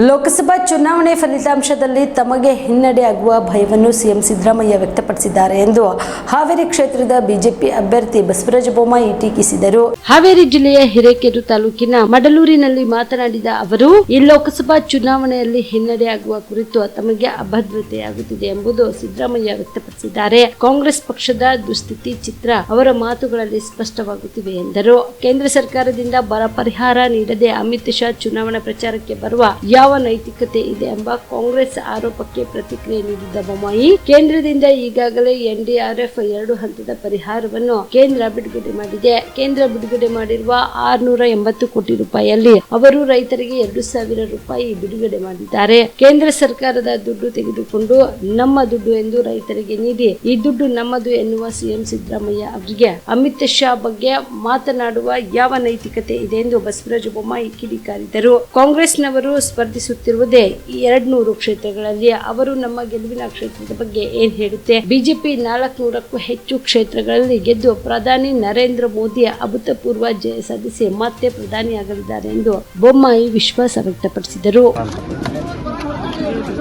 ಲೋಕಸಭಾ ಚುನಾವಣೆ ಫಲಿತಾಂಶದಲ್ಲಿ ತಮಗೆ ಹಿನ್ನಡೆಯಾಗುವ ಭಯವನ್ನು ಸಿಎಂ ಸಿದ್ದರಾಮಯ್ಯ ವ್ಯಕ್ತಪಡಿಸಿದ್ದಾರೆ ಎಂದು ಹಾವೇರಿ ಕ್ಷೇತ್ರದ ಬಿಜೆಪಿ ಅಭ್ಯರ್ಥಿ ಬಸವರಾಜ ಬೊಮ್ಮಾಯಿ ಟೀಕಿಸಿದರು. ಹಾವೇರಿ ಜಿಲ್ಲೆಯ ಹಿರೇಕೆರು ತಾಲೂಕಿನ ಮಡಲೂರಿನಲ್ಲಿ ಮಾತನಾಡಿದ ಅವರು, ಈ ಲೋಕಸಭಾ ಚುನಾವಣೆಯಲ್ಲಿ ಹಿನ್ನಡೆಯಾಗುವ ಕುರಿತು ತಮಗೆ ಅಭದ್ರತೆಯಾಗುತ್ತಿದೆ ಎಂಬುದು ಸಿದ್ದರಾಮಯ್ಯ ವ್ಯಕ್ತಪಡಿಸಿದ್ದಾರೆ. ಕಾಂಗ್ರೆಸ್ ಪಕ್ಷದ ದುಸ್ಥಿತಿ ಚಿತ್ರ ಅವರ ಮಾತುಗಳಲ್ಲಿ ಸ್ಪಷ್ಟವಾಗುತ್ತಿವೆ ಎಂದರು. ಕೇಂದ್ರ ಸರ್ಕಾರದಿಂದ ಬರ ಪರಿಹಾರ ನೀಡದೆ ಅಮಿತ್ ಶಾ ಚುನಾವಣಾ ಪ್ರಚಾರಕ್ಕೆ ಬರುವ ಯಾವ ನೈತಿಕತೆ ಇದೆ ಎಂಬ ಕಾಂಗ್ರೆಸ್ ಆರೋಪಕ್ಕೆ ಪ್ರತಿಕ್ರಿಯೆ ನೀಡಿದ್ದ ಬೊಮ್ಮಾಯಿ, ಕೇಂದ್ರದಿಂದ ಈಗಾಗಲೇ ಎನ್ಡಿಆರ್ಎಫ್ ಎರಡು ಹಂತದ ಪರಿಹಾರವನ್ನು ಕೇಂದ್ರ ಬಿಡುಗಡೆ ಮಾಡಿದೆ. ಕೇಂದ್ರ ಬಿಡುಗಡೆ ಮಾಡಿರುವ ಆರ್ನೂರ ಎಂಬತ್ತು ಕೋಟಿ ರೂಪಾಯಿಯಲ್ಲಿ ಅವರು ರೈತರಿಗೆ ಎರಡು ಸಾವಿರ ರೂಪಾಯಿ ಬಿಡುಗಡೆ ಮಾಡಿದ್ದಾರೆ. ಕೇಂದ್ರ ಸರ್ಕಾರದ ದುಡ್ಡು ತೆಗೆದುಕೊಂಡು ನಮ್ಮ ದುಡ್ಡು ಎಂದು ರೈತರಿಗೆ ನೀಡಿ, ಈ ದುಡ್ಡು ನಮ್ಮದು ಎನ್ನುವ ಸಿಎಂ ಸಿದ್ದರಾಮಯ್ಯ ಅವರಿಗೆ. ಅಮಿತ್ ಶಾ ಬಗ್ಗೆ ಮಾತನಾಡುವ ಯಾವ ನೈತಿಕತೆ ಇದೆ ಎಂದು ಬಸವರಾಜ ಬೊಮ್ಮಾಯಿ ಕಿಡಿಕಾರಿದರು. ಕಾಂಗ್ರೆಸ್ನವರು ಸ್ಪರ್ಧಿಸುತ್ತಿರುವುದೇ ಈ ಎರಡ್ ನೂರು ಕ್ಷೇತ್ರಗಳಲ್ಲಿ. ಅವರು ನಮ್ಮ ಗೆಲುವಿನ ಕ್ಷೇತ್ರದ ಬಗ್ಗೆ ಏನ್ ಹೇಳುತ್ತೆ? ಬಿಜೆಪಿ ನಾಲ್ಕುನೂರಕ್ಕೂ ಹೆಚ್ಚು ಕ್ಷೇತ್ರಗಳಲ್ಲಿ ಗೆದ್ದು ಪ್ರಧಾನಿ ನರೇಂದ್ರ ಮೋದಿ ಅಭೂತಪೂರ್ವ ಜಯ ಸಾಧಿಸಿ ಮತ್ತೆ ಪ್ರಧಾನಿಯಾಗಲಿದ್ದಾರೆ ಎಂದು ಬೊಮ್ಮಾಯಿ ವಿಶ್ವಾಸ ವ್ಯಕ್ತಪಡಿಸಿದರು.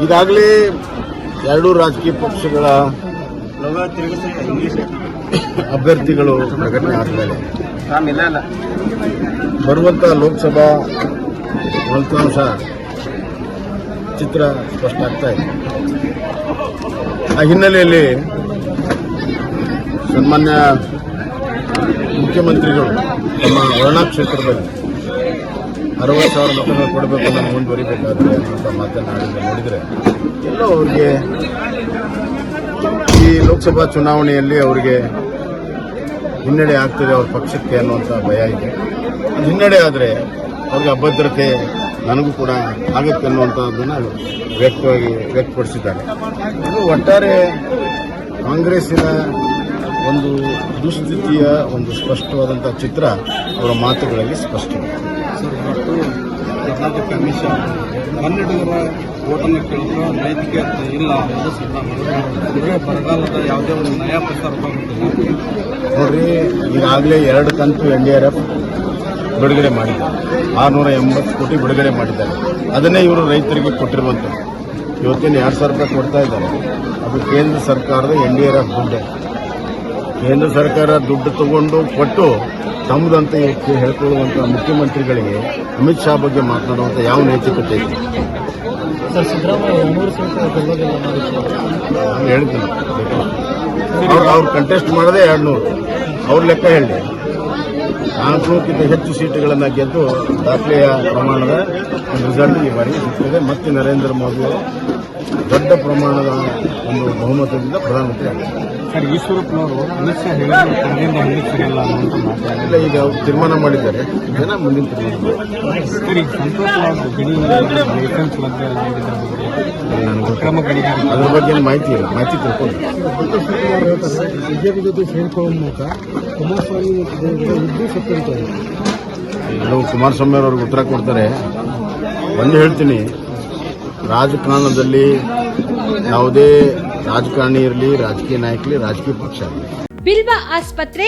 ಈಗಾಗಲೇ ಎರಡೂ ರಾಜಕೀಯ ಪಕ್ಷಗಳ ಅಭ್ಯರ್ಥಿಗಳು ಪ್ರಕಟಣೆ ಆಗ್ತಾರೆ ಬರುವಂಥ ಲೋಕಸಭಾ ಫಲಿತಾಂಶ ಚಿತ್ರ ಸ್ಪಷ್ಟ ಆಗ್ತಾ ಇದೆ. ಆ ಹಿನ್ನೆಲೆಯಲ್ಲಿ ಸನ್ಮಾನ್ಯ ಮುಖ್ಯಮಂತ್ರಿಗಳು ನಮ್ಮ ವರ್ಣಾ ಕ್ಷೇತ್ರದಲ್ಲಿ ಅರವತ್ತು ಸಾವಿರ ಮತಗಳು ಕೊಡಬೇಕು ನಾನು ಮುಂದುವರಿಬೇಕಾದ್ರೆ ಅಂತ ಮಾತನಾಡಿದ ನೋಡಿದರೆ ಎಲ್ಲೋ ಅವ್ರಿಗೆ ಈ ಲೋಕಸಭಾ ಚುನಾವಣೆಯಲ್ಲಿ ಅವರಿಗೆ ಹಿನ್ನಡೆ ಆಗ್ತದೆ ಅವ್ರ ಪಕ್ಷಕ್ಕೆ ಅನ್ನುವಂಥ ಭಯ ಇದೆ. ಹಿನ್ನಡೆ ಆದರೆ ಅವ್ರಿಗೆ ಅಭದ್ರತೆ ನನಗೂ ಕೂಡ ಆಗುತ್ತೆ ಅನ್ನುವಂಥದ್ದನ್ನು ವ್ಯಕ್ತವಾಗಿ ವ್ಯಕ್ತಪಡಿಸಿದ್ದಾರೆ. ಇದು ಒಟ್ಟಾರೆ ಕಾಂಗ್ರೆಸ್ಸಿನ ಒಂದು ದುಸ್ಥಿತಿಯ ಒಂದು ಸ್ಪಷ್ಟವಾದಂಥ ಚಿತ್ರ ಅವರ ಮಾತುಗಳಲ್ಲಿ ಸ್ಪಷ್ಟವಾಗಿದೆ. ಕಮಿಷನ್ ಕನ್ನಡಿಗರ ಓಟನ್ನು ಕೇಳಿದ್ರು ನೈತಿಕತೆ ಇಲ್ಲ ಅನ್ನೋದು ಸಿದ್ದರಾಮಯ್ಯ ಬರಗಾಲದ ಯಾವುದೇ ಒಂದು ನಯ ಗೊತ್ತಿಲ್ಲ ನೋಡ್ರಿ ಈಗಾಗಲೇ ಎರಡು ಕಂತು ಎನ್ ಡಿ ಆರ್ ಎಫ್ ಬಿಡುಗಡೆ ಮಾಡಿದ್ದಾರೆ. ಆರುನೂರ ಎಂಬತ್ತು ಕೋಟಿ ಬಿಡುಗಡೆ ಮಾಡಿದ್ದಾರೆ. ಅದನ್ನೇ ಇವರು ರೈತರಿಗೆ ಕೊಟ್ಟಿರುವಂಥದ್ದು ಇವತ್ತೇನು ಎರಡು ಸಾವಿರ ರೂಪಾಯಿ ಕೊಡ್ತಾ ಇದ್ದಾರೆ. ಅದು ಕೇಂದ್ರ ಸರ್ಕಾರದ ಎನ್ ಡಿ ಆರ್ ಎಫ್ ದುಡ್ಡು. ಕೇಂದ್ರ ಸರ್ಕಾರ ದುಡ್ಡು ತಗೊಂಡು ಕೊಟ್ಟು ತಮ್ಮದಂತ ಹೇಳ್ಕೊಳ್ಳುವಂಥ ಮುಖ್ಯಮಂತ್ರಿಗಳಿಗೆ ಅಮಿತ್ ಶಾ ಬಗ್ಗೆ ಮಾತನಾಡುವಂಥ ಯಾವ ನೈತಿಕತೆ ಇದೆ ಹೇಳ್ತೀನಿ. ಅವ್ರು ಅವ್ರು ಕಂಟೆಸ್ಟ್ ಮಾಡೋದೇ ಎರಡು ನೂರು ಅವ್ರ ಲೆಕ್ಕ ಹೇಳಿ ನಾಲ್ಕುನೂರಕ್ಕಿಂತ ಹೆಚ್ಚು ಸೀಟುಗಳನ್ನು ಗೆದ್ದು ದಾಖಲೆಯ ಪ್ರಮಾಣದ ರಿಸಲ್ಟ್ ಈ ಬಾರಿ ಸಿಗ್ತದೆ. ಮತ್ತೆ ನರೇಂದ್ರ ಮೋದಿ ದೊಡ್ಡ ಪ್ರಮಾಣದ ಒಂದು ಬಹುಮತದಿಂದ ಪ್ರಧಾನಮಂತ್ರಿ ಆಗ್ತಾರೆ. ಸರ್ ಈಶ್ವರಪ್ಪನವರು ಅಮಿತ್ ಶಾ ಹೇಳಿದ್ರು ಅನ್ನುವಂಥ ಇಲ್ಲ ಈಗ ಅವ್ರು ತೀರ್ಮಾನ ಮಾಡಿದ್ದಾರೆ. ಜನ ಮುಂದಿನ ತೀರ್ಮಾನ. ಸರ್ ಈಗ ಗಣಿ ಲೈಸೆನ್ಸ್ ಗಣಿಗಾರಿಕೆ ಅದ್ರ ಬಗ್ಗೆ ಏನು ಮಾಹಿತಿ ಇಲ್ಲ. ಮಾಹಿತಿ ತಿಳ್ಕೊಂಡು. ಬಿಜೆಪಿ ಜೊತೆ ಸೇರ್ಕೊಳ್ಳೋ ಮೂಲಕ ಕುಮಾರಸ್ವಾಮಿ ಇದ್ದು ಕೆಲವು ಕುಮಾರಸ್ವಾಮಿ ಅವ್ರಿಗೆ ಉತ್ತರ ಕೊಡ್ತಾರೆ. ಬಂದು ಹೇಳ್ತೀನಿ. ರಾಜಕಾರಣದಲ್ಲಿ ಯಾವುದೇ ರಾಜಕಾರಣಿ ಇರಲಿ ರಾಜಕೀಯ ನಾಯಕಲಿ ರಾಜಕೀಯ ಪಕ್ಷ ಇರಲಿ. ಬಿಲ್ವ ಆಸ್ಪತ್ರೆ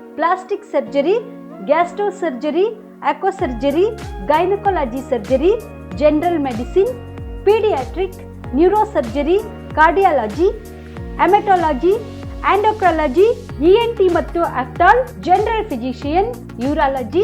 plastic surgery, gastro surgery surgery, gynaecology surgery, general medicine, paediatric, neuro surgery, cardiology haematology endocrinology ENT ಮತ್ತು ಅಕ್ಟಾಲ್ general physician, urology